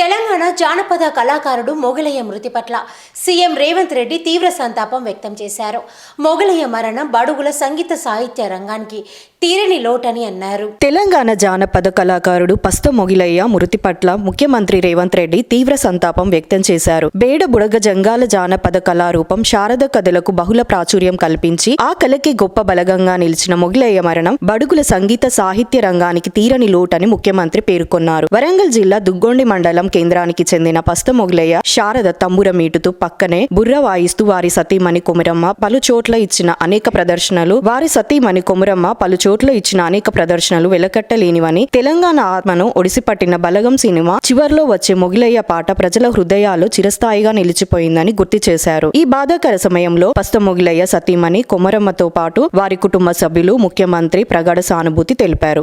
తెలంగాణ జానపద కళాకారుడు మొగలయ్య మృతి పట్ల సీఎం రేవంత్ రెడ్డి తీవ్ర సంతాపం వ్యక్తం చేశారు. మొగలయ్య మరణం బడుగుల సంగీత సాహిత్య రంగానికి తీరని లోటని అన్నారు. తెలంగాణ జానపద కళాకారుడు పస్త మొగిలయ్య మృతి పట్ల ముఖ్యమంత్రి రేవంత్ రెడ్డి తీవ్ర సంతాపం వ్యక్తం చేశారు. బేడ బుడగ జంగాల జానపద కళారూపం శారద కథలకు బహుళ ప్రాచుర్యం కల్పించి ఆ కళకి గొప్ప బలగంగా నిలిచిన మొగిలయ్య మరణం బడుగుల సంగీత సాహిత్య రంగానికి తీరని లోటని ముఖ్యమంత్రి పేర్కొన్నారు. వరంగల్ జిల్లా దుగ్గొండి మండలం కేంద్రానికి చెందిన పస్తమొగులయ్య శారద తంబుర మీటుతూ పక్కనే బుర్ర వాయిస్తూ వారి సతీమణి కొమరమ్మ పలు చోట్ల ఇచ్చిన అనేక ప్రదర్శనలు. వారి సతీమణి కొమరమ్మ పలు చోట్ల ఇచ్చిన అనేక ప్రదర్శనలు వెలకట్టలేనివని తెలంగాణ ఆత్మను ఒడిసిపట్టిన బలగం సినిమా చివర్లో వచ్చే మొగిలయ్య పాట ప్రజల హృదయాల్లో చిరస్థాయిగా నిలిచిపోయిందని గుర్తు చేశారు. ఈ బాధాకర సమయంలో పస్తమొగిలయ్య సతీమణి కొమరమ్మతో పాటు వారి కుటుంబ సభ్యులు ముఖ్యమంత్రి ప్రగాఢ సానుభూతి తెలిపారు.